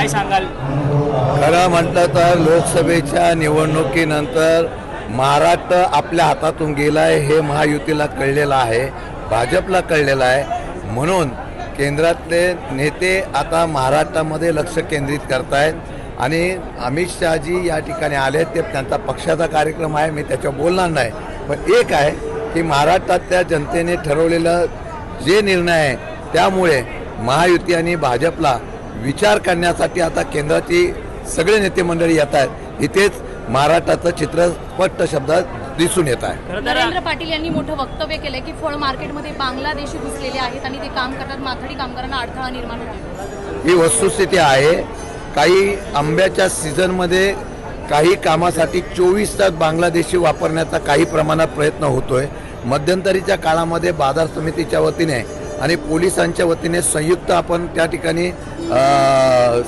काय सांगाल? खरं म्हटलं तर लोकसभेच्या निवडणुकीनंतर महाराष्ट्र आपल्या हातातून गेला आहे हे महायुतीला कळलेलं आहे भाजपला कळलेलं आहे. म्हणून केंद्रातले नेते आता महाराष्ट्रामध्ये लक्ष केंद्रित करतायत आणि अमित शहाजी या ठिकाणी आले ते त्यांचा पक्षाचा कार्यक्रम आहे मी त्याच्यावर बोलणार नाही. पण एक आहे की महाराष्ट्रातल्या जनतेने ठरवलेलं जे निर्णय आहे त्यामुळे महायुती आणि भाजपला विचार करण्यासाठी आता केंद्राची सगळे नेते मंडळी येत आहेत. इथेच महाराष्ट्राचं चित्र स्पष्ट शब्दात दिसून येत आहे. नरेंद्र पाटील यांनी मोठं वक्तव्य केलंय की फळ मार्केटमध्ये बांगलादेशी घुसलेले आहेत आणि ते काम करतात. माथाडी कामगारांना अडथळा निर्माण होतो ही वस्तुस्थिती आहे. काही आंब्याच्या सीझनमध्ये काही कामासाठी चोवीस तास बांगलादेशी वापरण्याचा काही प्रमाणात प्रयत्न होतोय. मध्यंतरीच्या काळामध्ये बाजार समितीच्या वतीने आणि पोलिसांच्या वतीने संयुक्त आपण त्या ठिकाणी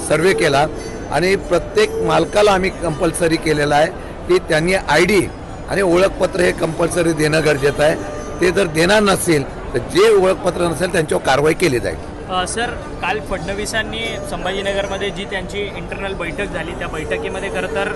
सर्वे केला. आणि प्रत्येक मालकाला आम्ही कंपल्सरी केलेलं आहे की त्यांनी आय डी आणि ओळखपत्र हे कंपल्सरी देणं गरजेचं आहे. ते जर देणार नसेल तर जे ओळखपत्र नसेल त्यांच्यावर कारवाई केली जाईल. सर काल फडणवीसांनी संभाजीनगरमध्ये जी त्यांची इंटरनल बैठक झाली त्या बैठकीमध्ये खरं तर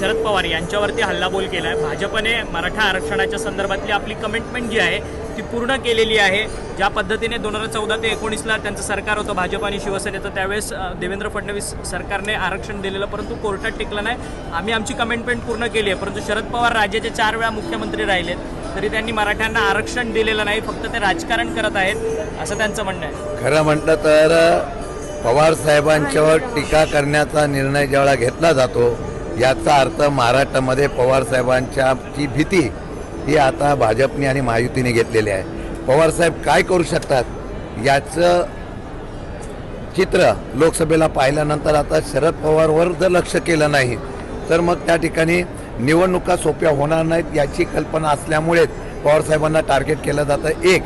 शरद पवार यांच्यावरती हल्लाबोल केला आहे भाजपने मराठा आरक्षणाच्या संदर्भातली आपली कमिटमेंट जी आहे ती पूर्ण केलेली आहे. ज्या पद्धतीने दोन हजार चौदा ते एकोणीसला त्यांचं सरकार होतं भाजप आणि शिवसेनेचं त्यावेळेस देवेंद्र फडणवीस सरकारने आरक्षण दिलेलं परंतु कोर्टात टिकलं नाही. आम्ही आमची कमेंटमेंट पूर्ण केली आहे परंतु शरद पवार राज्याचे चार वेळा मुख्यमंत्री राहिलेत तरी त्यांनी मराठ्यांना आरक्षण दिलेलं नाही फक्त ते राजकारण करत आहेत असं त्यांचं म्हणणं आहे. खरं म्हटलं तर पवार साहेबांच्यावर टीका करण्याचा निर्णय ज्यावेळा घेतला जातो याचा अर्थ महाराष्ट्रामध्ये पवार साहेबांच्या भीती हे आता भाजपने आणि महायुतीने घेतलेली आहे. पवारसाहेब काय करू शकतात? याचं चित्र लोकसभेला पाहिल्यानंतर आता शरद पवारवर जर लक्ष केलं नाही तर मग त्या ठिकाणी निवडणुका सोप्या होणार नाहीत याची कल्पना असल्यामुळेच पवारसाहेबांना टार्गेट केलं जातं. एक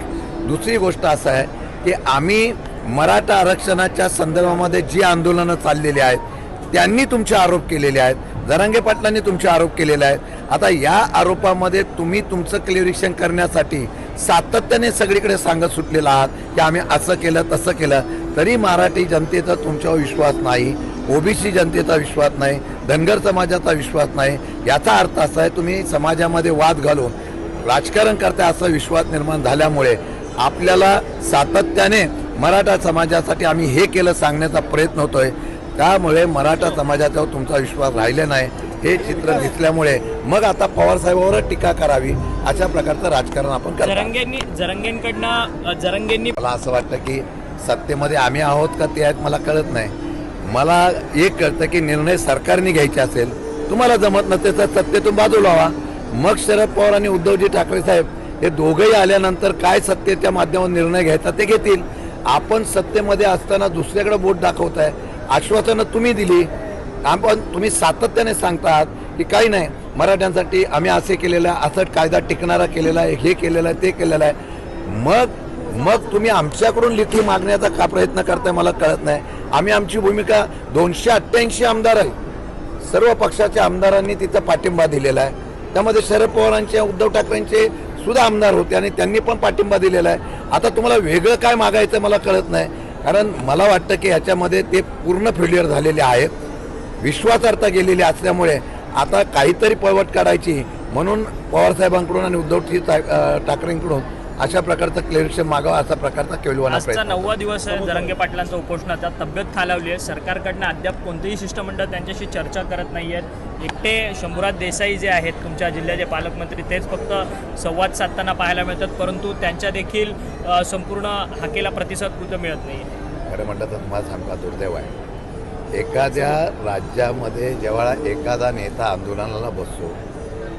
दुसरी गोष्ट असं आहे की आम्ही मराठा आरक्षणाच्या संदर्भामध्ये जी आंदोलनं चाललेली आहेत त्यांनी तुमचे आरोप केलेले आहेत. जरांगे पाटलांनी तुमचे आरोप केलेले आहेत. आता या आरोपामध्ये तुम्ही तुमचं क्लिअरिशन करण्यासाठी सातत्याने सगळीकडे सांगत सुटलेला आहात की आम्ही असं केलं तसं केलं. तरी मराठी जनतेचा तुमच्यावर विश्वास नाही ओबीसी जनतेचा विश्वास नाही धनगर समाजाचा विश्वास नाही. याचा अर्थ असा आहे तुम्ही समाजामध्ये वाद घालून राजकारण करता असा विश्वास निर्माण झाल्यामुळे आपल्याला सातत्याने मराठा समाजासाठी आम्ही हे केलं सांगण्याचा प्रयत्न होतोय. त्यामुळे मराठा समाजाच्यावर तुमचा विश्वास राहिले नाही. हे चित्र दिसल्यामुळे मग आता पवारसाहेबावरच टीका करावी अशा प्रकारचं राजकारण आपण जरंगेंनी जरंगेंकडनं जरंगेंनी मला असं वाटतं की सत्तेमध्ये आम्ही आहोत का ते आहेत मला कळत नाही. मला एक कळतं की निर्णय सरकारने घ्यायचे असेल तुम्हाला जमत नसेल तर सत्तेतून बाजूला व्हा मग शरद पवार आणि उद्धवजी ठाकरे साहेब हे दोघंही आल्यानंतर काय सत्तेच्या माध्यमातून निर्णय घ्यायचा ते घेतील. आपण सत्तेमध्ये असताना दुसऱ्याकडे बोट दाखवताय आश्वासनं तुम्ही दिली. आपण तुम्ही सातत्याने सांगतात की काही नाही मराठ्यांसाठी आम्ही असे केलेलं आहे असं कायदा टिकणारा केलेला आहे हे केलेलं आहे ते केलेलं आहे. मग मग तुम्ही आमच्याकडून लेखी मागण्याचा का प्रयत्न करताय मला कळत नाही. आम्ही आमची भूमिका दोनशे अठ्ठ्याऐंशी आमदार आहे सर्व पक्षाच्या आमदारांनी तिचा पाठिंबा दिलेला आहे. त्यामध्ये शरद पवारांचे उद्धव ठाकरेंचे सुद्धा आमदार होते आणि त्यांनी पण पाठिंबा दिलेला आहे. आता तुम्हाला वेगळं काय मागायचं मला कळत नाही. कारण मला वाटतं की ह्याच्यामध्ये ते पूर्ण फेल्युअर झालेले आहेत. विश्वासार्हता गेलेली असल्यामुळे आता काहीतरी पळवट काढायची. म्हणून पवारसाहेबांकडून आणि उद्धव ठी- ठाकरेंकडून अशा प्रकारचं क्लेरिशन मागावं असा प्रकारचा केवलवाना आजचा नववा दिवस आहे जरंगे पाटलांचा उपोषणाचा तब्येत खालावली आहे सरकारकडनं अद्याप कोणतेही शिष्टमंडळ त्यांच्याशी चर्चा करत नाही आहेत एकटे शंभूराज देसाई जे आहेत तुमच्या जिल्ह्याचे पालकमंत्री तेच फक्त संवाद साधताना पाहायला मिळतात परंतु त्यांच्या देखील संपूर्ण हाकेला प्रतिसाद कुठं मिळत नाही खरं म्हटलं तर तुम्हाला सांगा दुर्दैव आहे. एखाद्या राज्यामध्ये जेव्हा एखादा नेता आंदोलनाला बसतो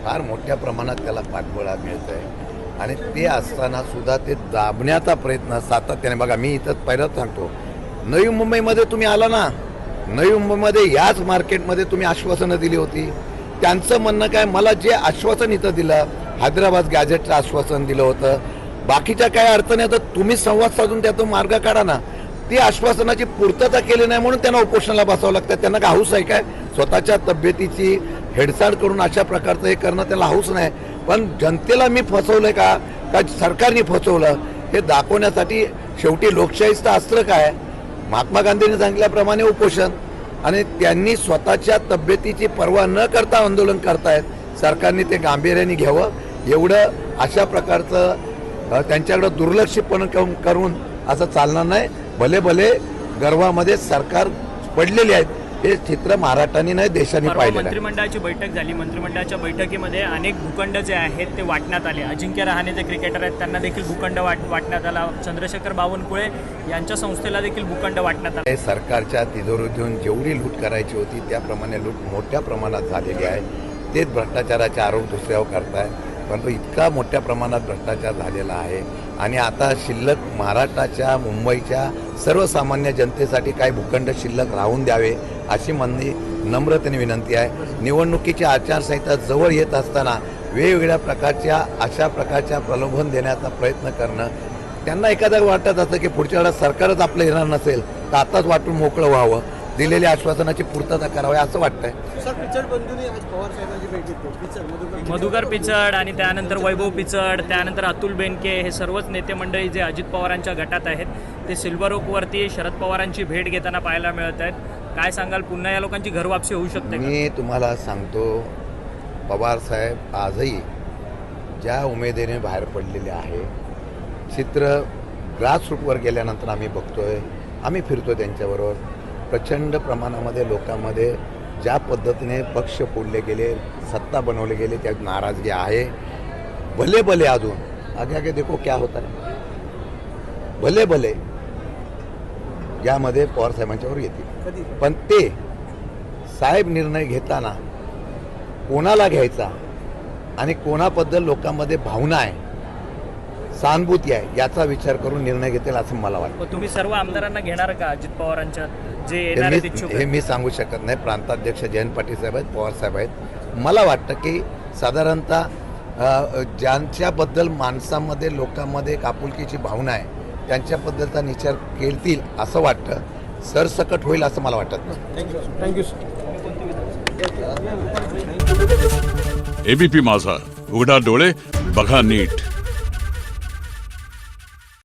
फार मोठ्या प्रमाणात त्याला पाठबळ मिळतं आहे आणि ते असताना सुद्धा ते दाबण्याचा प्रयत्न सातत्याने. बघा मी इथं पहिलंच सांगतो. नवी मुंबईमध्ये तुम्ही आला ना नवी मुंबईमध्ये याच मार्केटमध्ये तुम्ही आश्वासनं दिली होती. त्यांचं म्हणणं काय मला जे आश्वासन इथं दिलं हैदराबाद गॅजेटचं आश्वासन दिलं होतं. बाकीच्या काय अर्थ नाही तर तुम्ही संवाद साधून त्यातून मार्ग काढा ना. ती आश्वासनाची पूर्तता केली नाही म्हणून त्यांना उपोषणाला बसावं लागतं. त्यांना का हाऊस आहे काय? स्वतःच्या तब्येतीची हेडसाड करून अशा प्रकारचं हे करणं त्याला हाऊस नाही. पण जनतेला मी फसवलंय का? का सरकारने फसवलं? हे दाखवण्यासाठी शेवटी लोकशाहीचं अस्त्र काय? महात्मा गांधींनी सांगितल्याप्रमाणे उपोषण. आणि त्यांनी स्वतःच्या तब्येतीची पर्वा न करता आंदोलन करतायत. सरकारने ते गांभीर्याने घ्यावं. एवढं अशा प्रकारचं त्यांच्याकडं दुर्लक्षपण करून- करून असं चालणार नाही. भले भले गर्वामध्ये सरकार पडलेले आहेत. हे चित्र महाराष्ट्राने नाही देशाने आहे. मंत्रिमंडळाची बैठक झाली. मंत्रिमंडळाच्या बैठकीमध्ये अनेक भूखंड जे आहेत ते वाटण्यात आले. अजिंक्य रहाणे जे क्रिकेटर आहेत त्यांना देखील भूखंड वाट वाटण्यात आला. चंद्रशेखर बावनकुळे यांच्या संस्थेला देखील भूखंड वाटण्यात आला. हे सरकारच्या तिजोरीतून जेवढी लूट करायची होती त्याप्रमाणे लूट मोठ्या प्रमाणात झालेली आहे. तेच भ्रष्टाचाराचे आरोप दुसऱ्यावर करताय. परंतु इतका मोठ्या प्रमाणात भ्रष्टाचार झालेला आहे. आणि आता शिल्लक महाराष्ट्राच्या मुंबईच्या सर्वसामान्य जनतेसाठी काही भूखंड शिल्लक राहून द्यावे अशी म्हणणी नम्रतेने विनंती आहे. निवडणुकीची आचारसंहिता जवळ येत असताना वेगवेगळ्या प्रकारच्या अशा प्रकारच्या प्रलोभन देण्याचा प्रयत्न करणं. त्यांना एखाद्या वाटत असतं की पुढच्या वेळेला सरकारच आपलं येणार नसेल तर आताच वाटून मोकळं व्हावं. दिलेल्या आश्वासनाची पूर्तता करावी असं वाटतंय. सर पिचड बंधूंनी आज पवार साहेबांची भेट घेतली. पिचड मधुकर मधुकर पिचड आणि त्यानंतर वैभव पिचड त्यानंतर अतुल बेनके हे सर्वच नेते मंडळी जे अजित पवारांच्या गटात आहेत ते सिल्वर ओकवरती शरद पवारांची भेट घेताना पाहायला मिळत आहेत. काय सांगाल? पुन्हा या लोकांची घरवापसी होऊ शकते का? मी तुम्हाला सांगतो पवार साहेब आजही ज्या उमेदीने बाहेर पडलेले आहे चित्र ग्रासरूटवर गेल्यानंतर आम्ही बघतोय आम्ही फिरतो त्यांच्याबरोबर. प्रचंड प्रमाणामध्ये लोकांमध्ये ज्या पद्धतीने पक्ष फोडले गेले सत्ता बनवले गेले त्यात नाराजगी आहे. भले भले अजून आगे आगे देखो क्या होता है. भले भले यामध्ये पवार साहेबांच्यावर येतील. पण ते साहेब निर्णय घेताना कोणाला घ्यायचा आणि कोणाबद्दल लोकांमध्ये भावना आहे सहानुभूती आहे याचा विचार करून निर्णय घेतील असं मला वाटतं. तुम्ही सर्व आमदारांना घेणार का अजित पवारांच्या जे हे मी- सांगू शकत नाही. प्रांताध्यक्ष जयंत पाटील साहेब आहेत पवार साहेब आहेत. मला वाटतं की साधारणतः ज्यांच्याबद्दल माणसामध्ये लोकांमध्ये एक आपुलकीची भावना आहे त्यांच्याबद्दलचा विचार केलतील असं वाटतं. सरसकट होईल असं मला वाटत नाही. थँक्यू सर एबीपी माझा. उघडा डोळे बघा नीट.